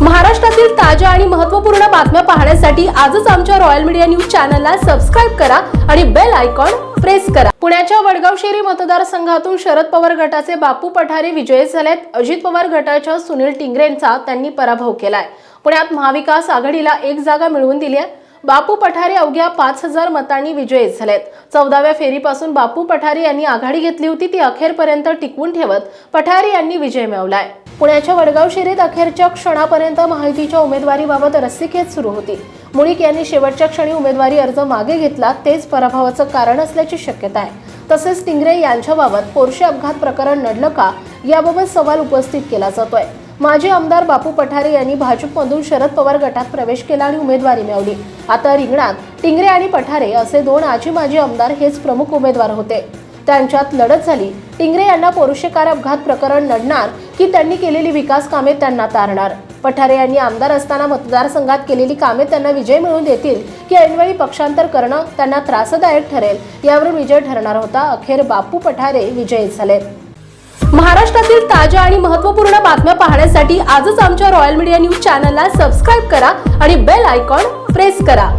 महाराष्ट्रातील ताज्या आणि महत्त्वपूर्ण बातम्या पाहण्यासाठी आजच आमच्या रॉयल मीडिया न्यूज चॅनलला सबस्क्राईब करा आणि बेल आयकॉन प्रेस करा. पुण्याच्या वडगाव शेरी मतदारसंघातून शरद पवार गटाचे बापू पठारे विजयी झालेत. अजित पवार गटाच्या सुनील टिंगरेंचा त्यांनी पराभव केलाय. पुण्यात महाविकास आघाडीला एक जागा मिळवून दिली आहे. बापू पठारे अवघ्या पाच हजार मतांनी विजयी झालेत. चौदाव्या फेरीपासून बापू पठारे यांनी आघाडी घेतली होती ती अखेरपर्यंत टिकवून ठेवत पठारे यांनी विजय मिळवलाय. पुण्याच्या वडगाव शिरीत अखेरच्या क्षणापर्यंत माहितीच्या उमेदवारीबाबत रस्सीखेच सुरू होती. मुळीक यांनी शेवटच्या क्षणी उमेदवारी अर्ज मागे घेतला तेच पराभवाचं कारण असल्याची शक्यता आहे. तसेच टिंगरे यांच्याबाबत पोरशे अपघात प्रकरण नडलं का याबाबत सवाल उपस्थित केला जातोय. माजी आमदार बापू पठारे यांनी भाजपमधून शरद पवार गटात प्रवेश केला आणि उमेदवारी मिळवली. आता रिंगणात टिंगरे आणि पठारे असे दोन आजी माजी आमदार हेच प्रमुख उमेदवार होते. त्यांच्यात लढत झाली. टिंगरे यांना पोरुषेकार अपघात प्रकरण नडणार की त्यांनी केलेली विकास कामे त्यांना तारणार. पठारे यांनी आमदार असताना मतदारसंघात केलेली कामे त्यांना विजय मिळवून देतील की ऐनवेळी पक्षांतर करणं त्यांना त्रासदायक ठरेल यावरून विजय ठरणार होता. अखेर बापू पठारे विजयी झाले. महाराष्ट्रातील ताज्या आणि महत्त्वपूर्ण बातम्या पाहण्यासाठी आजच आमच्या रॉयल मीडिया न्यूज चॅनलला सबस्क्राईब करा आणि बेल आयकॉन प्रेस करा.